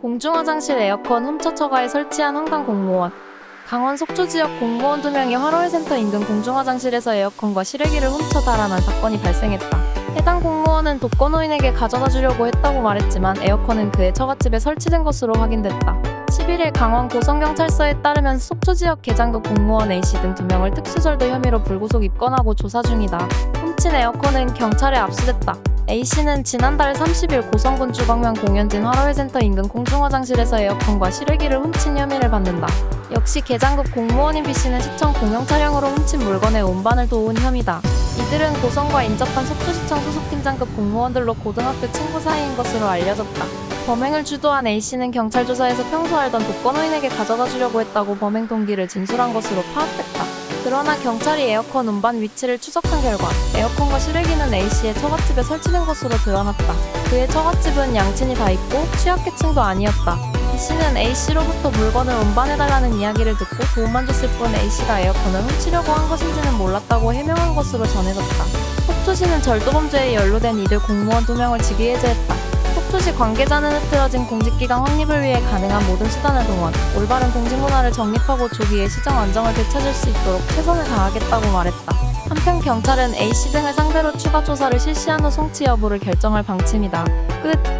공중화장실 에어컨 훔쳐 처가에 설치한 황당 공무원. 강원 속초 지역 공무원 두 명이 화로회센터 인근 공중화장실에서 에어컨과 실외기를 훔쳐 달아난 사건이 발생했다. 해당 공무원은 독거노인에게 가져다 주려고 했다고 말했지만 에어컨은 그의 처갓집에 설치된 것으로 확인됐다. 11일 강원 고성경찰서에 따르면 속초 지역 계장도 공무원 A씨 등두 명을 특수절도 혐의로 불구속 입건하고 조사 중이다. 훔친 에어컨은 경찰에 압수됐다. A씨는 지난달 30일 고성군 주광면 공연진 화로회센터 인근 공중화장실에서 에어컨과 실외기를 훔친 혐의를 받는다. 역시 계장급 공무원인 B씨는 시청 공영 차량으로 훔친 물건의 운반을 도운 혐의다. 이들은 고성과 인접한 속초시청 소속팀장급 공무원들로 고등학교 친구 사이인 것으로 알려졌다. 범행을 주도한 A씨는 경찰 조사에서 평소 알던 독거노인에게 가져다 주려고 했다고 범행 동기를 진술한 것으로 파악됐다. 그러나 경찰이 에어컨 운반 위치를 추적한 결과 에어컨과 실외기는 A씨의 처갓집에 설치된 것으로 드러났다. 그의 처갓집은 양친이 다 있고 취약계층도 아니었다. B씨는 A씨로부터 물건을 운반해달라는 이야기를 듣고 도움만 줬을 뿐 A씨가 에어컨을 훔치려고 한 것인지는 몰랐다고 해명한 것으로 전해졌다. 속초시는 절도범죄에 연루된 이들 공무원 두 명을 직위해제했다. 속초시 관계자는 흐트러진 공직기강 확립을 위해 가능한 모든 수단을 동원, 올바른 공직문화를 정립하고 조기에 시정 안정을 되찾을 수 있도록 최선을 다하겠다고 말했다. 한편 경찰은 A씨 등을 상대로 추가 조사를 실시한 후 송치 여부를 결정할 방침이다. 끝.